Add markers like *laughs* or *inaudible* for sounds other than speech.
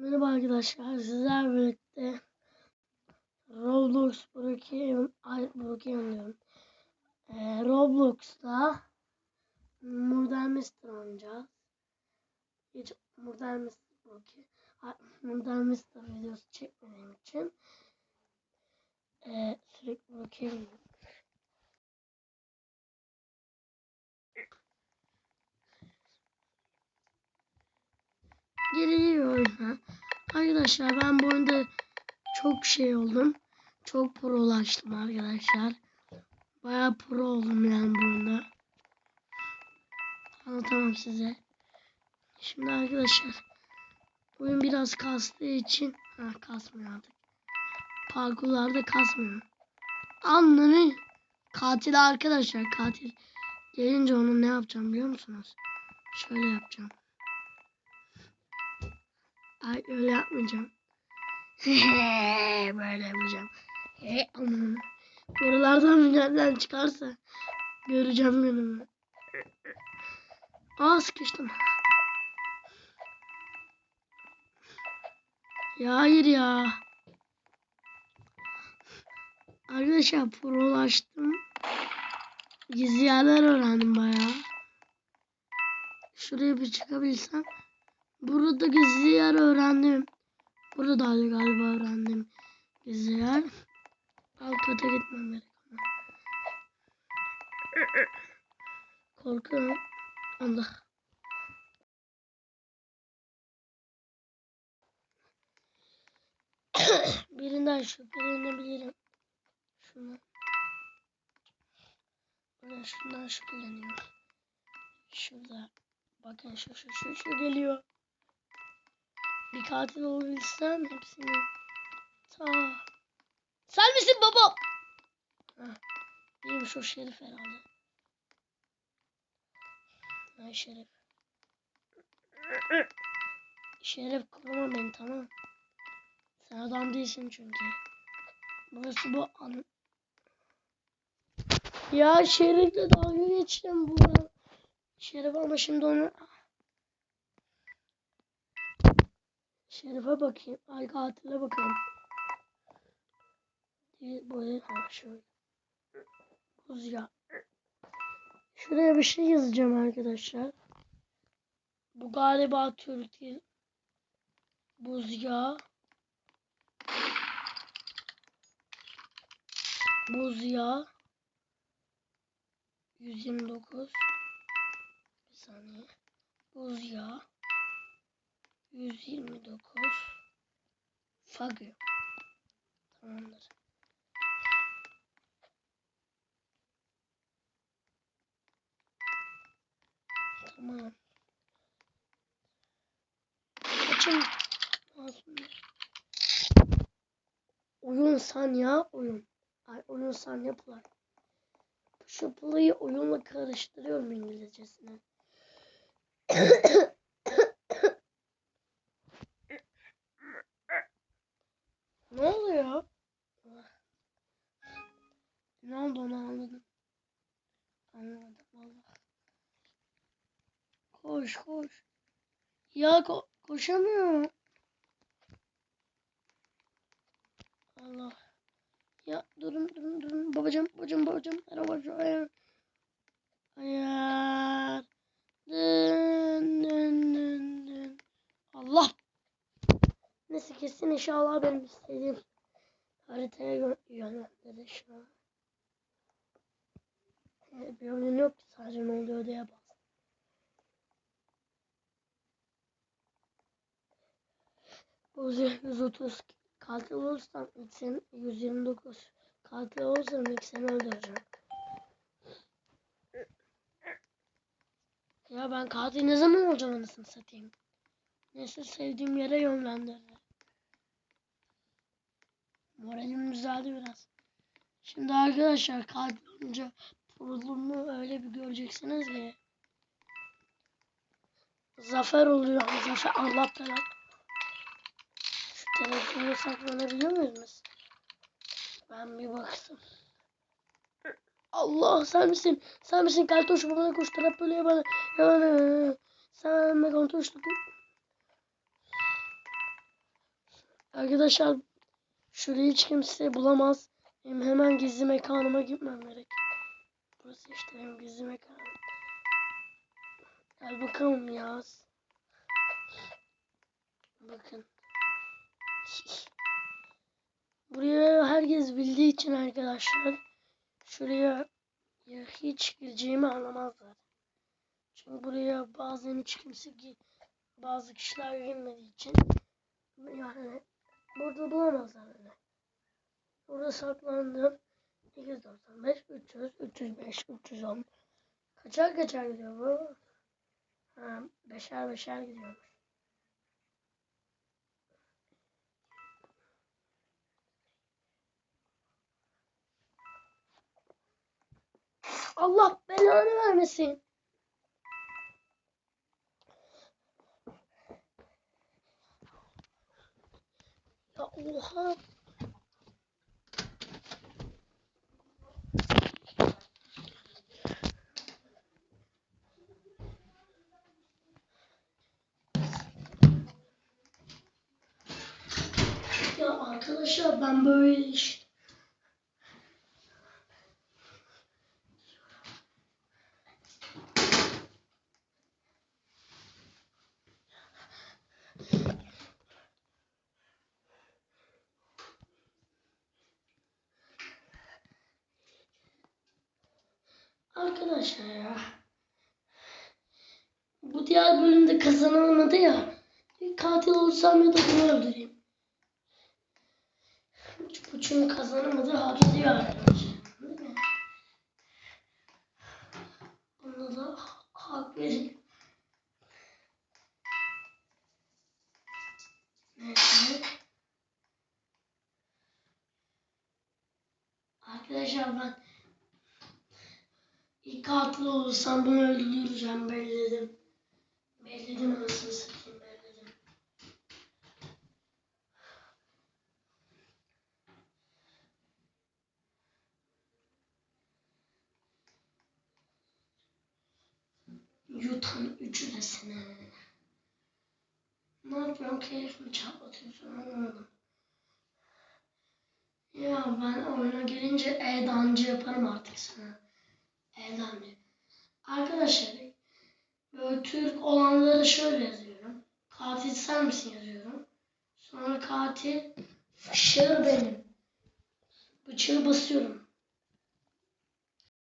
Merhaba arkadaşlar. Sizlerle birlikte Roblox Brookhaven, ay Brookhaven diyorum. Ee, Roblox'ta Murder Mystery oynayacağız. Hiç Murder Mystery Brookhaven, ay, Murder Mystery videosu çekmediğim için ee, sürekli Brookhaven Geliyor oyuna. Arkadaşlar ben bu oyunda çok şey oldum. Çok prolaştım arkadaşlar. Bayağı pro oldum yani bu oyunda. Anlatamam size. Şimdi arkadaşlar oyun biraz kastığı için ha kasmıyor artık. Parkurlarda kasmıyor. Anları katil arkadaşlar katil gelince onu ne yapacağım biliyor musunuz? Şöyle yapacağım. Ay öyle yapmayacağım. *laughs* Böyle yapacağım. He, aman. Buralardan bir yerden çıkarsa göreceğim günümü. Aa sıkıştım. Ya hayır ya. Arkadaşlar prolaştım. Gizli yerler öğrendim bayağı. Şuraya bir çıkabilsem. Burada gizli yer öğrendim. Burada galiba öğrendim gizli yer. Alt kata gitmem gerek. Korkuyorum. Allah. Birinden şüphelenebilirim. Şuna. Ben şundan şüpheleniyorum. Şurada. Bakın şu şu şu şu geliyor. Bir katil olabilsem hepsini. Ta. Sen misin baba? Heh. O şerif herhalde. Ha şerif. Şerif koruma beni tamam. Sen adam değilsin çünkü. Burası bu an. Ya şerifle dalga geçtim burada. Şerif ama şimdi onu Şerife bakayım. Ay katile bakalım. Böyle ha şöyle. Buz ya. Şuraya bir şey yazacağım arkadaşlar. Bu galiba Türk değil. Buz yağı. Buz yağı. 129. Bir saniye. Buz yağı. 129 Fagio. Tamamdır. Tamam. Açın. Oyun sanya oyun. Ay oyun sanya play. Şu play'ı oyunla karıştırıyorum İngilizcesine. *coughs* Ne oluyor? Ne oldu onu anladım. Anlamadım valla. Koş koş. Ya ko koşamıyorum. Allah. Ya durun durun durun. Babacım babacım babacım. Merhaba şu ayar. Ayar. Dın dın dın dın. Allah Neyse kesin inşallah benim istediğim haritaya yön yönlendirir şu an. Evet, bir oyun yok ki sadece ne oluyor diye bas. 130 katil olursam ilk seni 129 katil olursam ilk seni öldüreceğim. Ya ben katil ne zaman olacağım anasını satayım. Neyse sevdiğim yere yönlendirdi. Moralim düzeldi biraz. Şimdi arkadaşlar katil olunca kurulumu öyle bir göreceksiniz ki. Zafer oluyor. Zafer Allah. Telefonu saklanabiliyor muyuz biz? Ben bir baksın. Allah sen misin? Sen misin? Kaltoş bana koş. Tarap böyle bana. Hemen sen Megan Toş'tu. Arkadaşlar şurayı hiç kimse bulamaz. Benim hemen gizli mekanıma gitmem gerek. Burası işte benim gizli mekanım. Gel bakalım Yaz. Bakın. Buraya herkes bildiği için arkadaşlar şuraya ya hiç gireceğimi anlamazlar. Çünkü buraya bazen hiç kimse gi- bazı kişiler girmediği için yani burada bulamazlar beni. Burada saklandım. 295, 300, 305, 310. Kaçar kaçar gidiyor bu? Ha, beşer beşer gidiyormuş. Allah belanı vermesin. Ya oha. Ya arkadaşlar ben böyle işte Arkadaşlar ya. Bu diğer bölümde kazanılmadı ya. Bir katil olsam ya da bunu öldüreyim. Bu çünkü kazanamadı hak ediyor arkadaşlar. Buna da hak vereyim. Neyse. Arkadaşlar ben Katil olursam bunu öldüreceğim belledim. Belledim anasını satayım belledim. Yutan üçü de seni. Ne yapıyorsun? Keyfimi çatlatıyorsun anlamadım. Ya ben oyuna gelince edancı yaparım artık sana. Evlendi. Arkadaşlar böyle Türk olanları şöyle yazıyorum. Katil sen misin yazıyorum. Sonra katil fışır benim. Bıçağı basıyorum